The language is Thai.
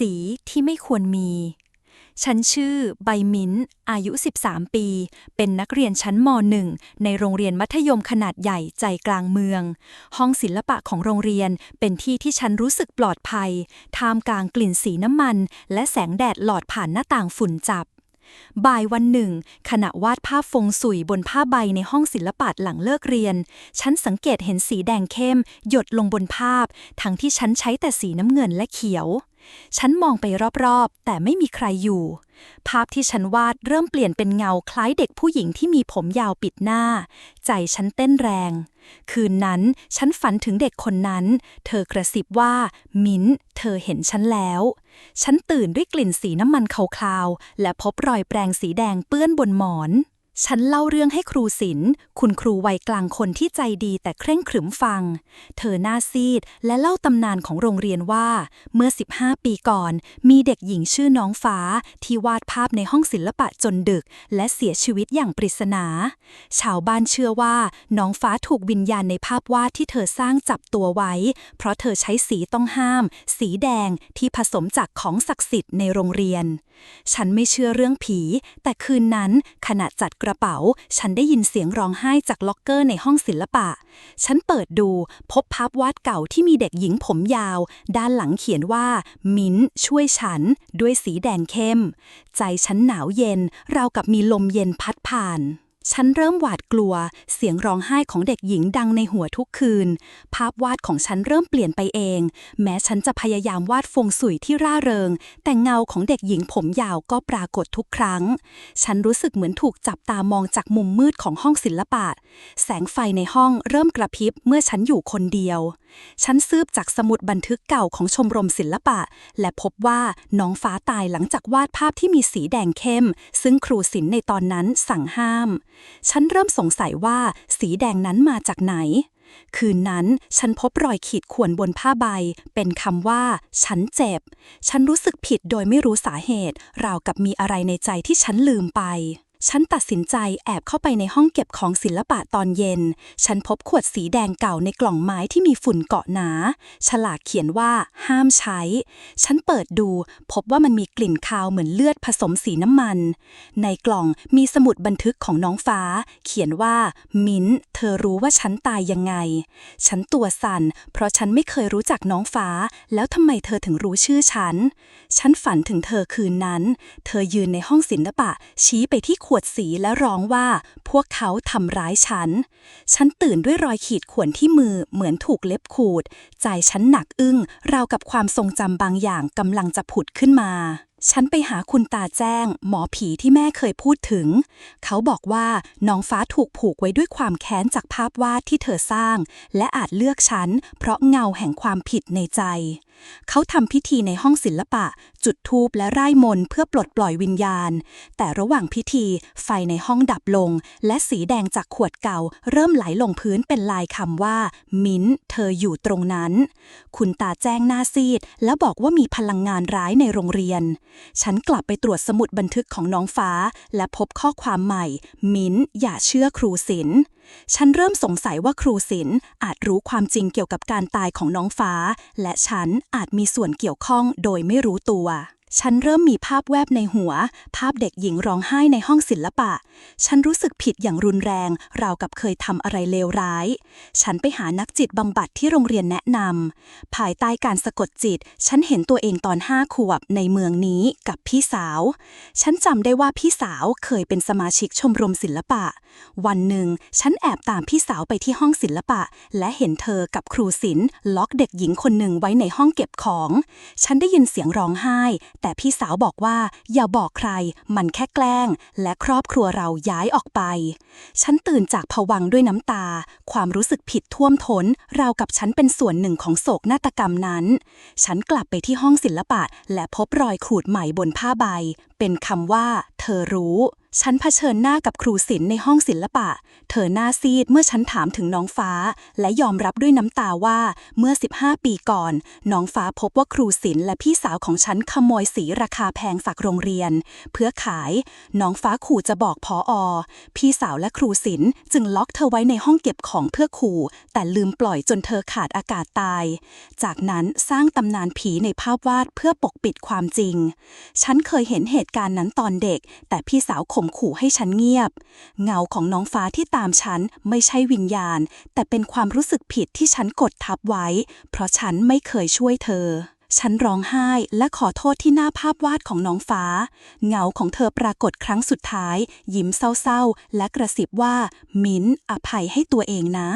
สีที่ไม่ควรมี ฉันชื่อใบมิ้นท์อายุ 13 ปี เป็นนักเรียนชั้นม .1 ในโรงเรียนมัธยมขนาดใหญ่ใจกลางเมือง ห้องศิลปะของโรงเรียนเป็นที่ที่ฉันรู้สึกปลอดภัย ท่ามกลางกลิ่นสีน้ำมัน และแสงแดดหลอดผ่านหน้าต่างฝุ่นจับบ่ายวันหนึ่ง ขณะวาดภาพฟงสุยบนผ้าใบในห้องศิลปะหลังเลิกเรียน ฉันสังเกตเห็นสีแดงเข้ม หยดลงบนภาพ ทั้งที่ฉันใช้แต่สีน้ำเงินและเขียว ฉันมองไปรอบๆ แต่ไม่มีใครอยู่ ภาพที่ฉันวาดเริ่มเปลี่ยนเป็นเงาคล้ายเด็กผู้หญิงที่มีผมยาวปิดหน้า ใจฉันเต้นแรง คืนนั้นฉันฝันถึงเด็กคนนั้น เธอกระซิบว่า มิ้น เธอเห็นฉันแล้ว ฉันตื่นด้วยกลิ่นสีน้ำมันคาวๆและพบรอยแปรงสีแดงเปื้อนบนหมอน ฉันเล่าเรื่องให้ครูศิลป์คุณครูวัยกลางคนที่ใจดีแต่เคร่งขรึมฟัง เธอหน้าซีดและเล่าตำนานของโรงเรียนว่า เมื่อ 15 ปีก่อน มีเด็กหญิงชื่อน้องฟ้า ที่วาดภาพในห้องศิลปะจนดึก และเสียชีวิตอย่างปริศนา ชาวบ้านเชื่อว่า น้องฟ้าถูกวิญญาณในภาพวาดที่เธอสร้างจับตัวไว้ เพราะเธอใช้สีต้องห้าม สีแดงที่ผสมจากของศักดิ์สิทธิ์ในโรงเรียน ฉันไม่เชื่อเรื่องผี แต่คืนนั้นขณะจัดกระเป๋า ฉันได้ยินเสียงร้องไห้จากล็อกเกอร์ในห้องศิลปะ ฉันเปิดดูพบภาพวาดเก่าที่มีเด็กหญิงผมยาว ด้านหลังเขียนว่า มิ้นช่วยฉัน ด้วยสีแดงเข้ม ใจฉันหนาวเย็นราวกับมีลมเย็นพัดผ่าน ฉันเริ่มหวาดกลัว เสียงร้องไห้ของเด็กหญิงดังในหัวทุกคืน ภาพวาดของฉันเริ่มเปลี่ยนไปเอง แม้ฉันจะพยายามวาดฟงสุยที่ร่าเริง แต่เงาของเด็กหญิงผมยาวก็ปรากฏทุกครั้ง ฉันรู้สึกเหมือนถูกจับตามองจากมุมมืดของห้องศิลปะ แสงไฟในห้องเริ่มกระพริบเมื่อฉันอยู่คนเดียวฉันซืบจากสมุดบันทึกเก่าของชมรมศิลปะ และพบว่าน้องฟ้าตายหลังจากวาดภาพที่มีสีแดงเข้ม ซึ่งครูศิลป์ในตอนนั้นสั่งห้าม ฉันเริ่มสงสัยว่าสีแดงนั้นมาจากไหน คืนนั้นฉันพบรอยขีดข่วนบนผ้าใบ เป็นคำว่า ฉันเจ็บ ฉันรู้สึกผิดโดยไม่รู้สาเหตุ ราวกับมีอะไรในใจที่ฉันลืมไป ฉันตัดสินใจแอบเข้าไปในห้องเก็บของศิลปะตอนเย็น ฉันพบขวดสีแดงเก่าในกล่องไม้ที่มีฝุ่นเกาะหนา ฉลากเขียนว่าห้ามใช้ ฉันเปิดดู พบว่ามันมีกลิ่นคาวเหมือนเลือดผสมสีน้ำมัน ในกล่องมีสมุดบันทึกของน้องฟ้า เขียนว่า มิ้น เธอรู้ว่าฉันตายยังไง ฉันตัวสั่น เพราะฉันไม่เคยรู้จักน้องฟ้า แล้วทำไมเธอถึงรู้ชื่อฉัน ฉันฝันถึงเธอคืนนั้น เธอยืนในห้องศิลปะ ชี้ไปที่ขขวดสีและร้องว่า พวกเขาทำร้ายฉัน ฉันตื่นด้วยรอยขีดข่วนที่มือเหมือนถูกเล็บขูด ใจฉันหนักอึ้ง ราวกับความทรงจำบางอย่างกำลังจะผุดขึ้นมาฉันไปหาคุณตาแจ้ง หมอผีที่แม่เคยพูดถึง เขาบอกว่าน้องฟ้าถูกผูกไว้ด้วยความแค้นจากภาพวาดที่เธอสร้าง และอาจเลือกฉัน เพราะเงาแห่งความผิดในใจ เขาทำพิธีในห้องศิลปะ จุดธูปและไร่มนเพื่อปลดปล่อยวิญญาณ แต่ระหว่างพิธีไฟในห้องดับลง และสีแดงจากขวดเก่า เริ่มไหลลงพื้นเป็นลายคำว่า มิ้น เธออยู่ตรงนั้น คุณตาแจ้งหน้าซีด แล้วบอกว่ามีพลังงานร้ายในโรงเรียน ฉันกลับไปตรวจสมุดบันทึกของน้องฟ้า และพบข้อความใหม่ มิ้น อย่าเชื่อครูศิลป์ ฉันเริ่มสงสัยว่าครูศิลป์อาจรู้ความจริงเกี่ยวกับการตายของน้องฟ้า และฉันอาจมีส่วนเกี่ยวข้องโดยไม่รู้ตัว ฉันเริ่มมีภาพแวบในหัว ภาพเด็กหญิงร้องไห้ในห้องศิลปะ ฉันรู้สึกผิดอย่างรุนแรง ราวกับเคยทำอะไรเลวร้าย ฉันไปหานักจิตบำบัดที่โรงเรียนแนะนำภายใต้การสะกดจิต ฉันเห็นตัวเองตอนห้าขวบในเมืองนี้กับพี่สาว ฉันจำได้ว่าพี่สาวเคยเป็นสมาชิกชมรมศิลปะ วันหนึ่ง ฉันแอบตามพี่สาวไปที่ห้องศิลปะ และเห็นเธอกับครูศิลป์ล็อกเด็กหญิงคนหนึ่งไว้ในห้องเก็บของ ฉันได้ยินเสียงร้องไห้แต่พี่สาวบอกว่าอย่าบอกใคร มันแค่แกล้ง และครอบครัวเราย้ายออกไป ฉันตื่นจากผวังด้วยน้ำตา ความรู้สึกผิดท่วมท้นเรากับฉันเป็นส่วนหนึ่งของโศกนาฏกรรมนั้น ฉันกลับไปที่ห้องศิลปะ และพบรอยขูดใหม่บนผ้าใบ เป็นคำว่า เธอรู้ ฉันเผชิญหน้ากับครูศิลป์ในห้องศิลปะ เธอหน้าซีดเมื่อฉันถามถึงน้องฟ้า และยอมรับด้วยน้ำตาว่าเมื่อ 15 ปีก่อน น้องฟ้าพบว่าครูศิลป์และพี่สาวของฉันขโมยสีราคาแพงจากโรงเรียน เพื่อขาย น้องฟ้าขู่จะบอกพออ พี่สาวและครูศิลป์จึงล็อกเธอไว้ในห้องเก็บของเพื่อขู่ แต่ลืมปล่อยจนเธอขาดอากาศตาย จากนั้นสร้างตำนานผีในภาพวาดเพื่อปกปิดความจริง ฉันเคยเห็นเหตุการณ์นั้นตอนเด็ก แต่พี่สาวขข่มขู่ให้ฉันเงียบ เงาของน้องฟ้าที่ตามฉันไม่ใช่วิญญาณ แต่เป็นความรู้สึกผิดที่ฉันกดทับไว้ เพราะฉันไม่เคยช่วยเธอ ฉันร้องไห้และขอโทษที่หน้าภาพวาดของน้องฟ้า เงาของเธอปรากฏครั้งสุดท้าย ยิ้มเศร้าๆ และกระซิบว่า มิ้นอภัยให้ตัวเองนะ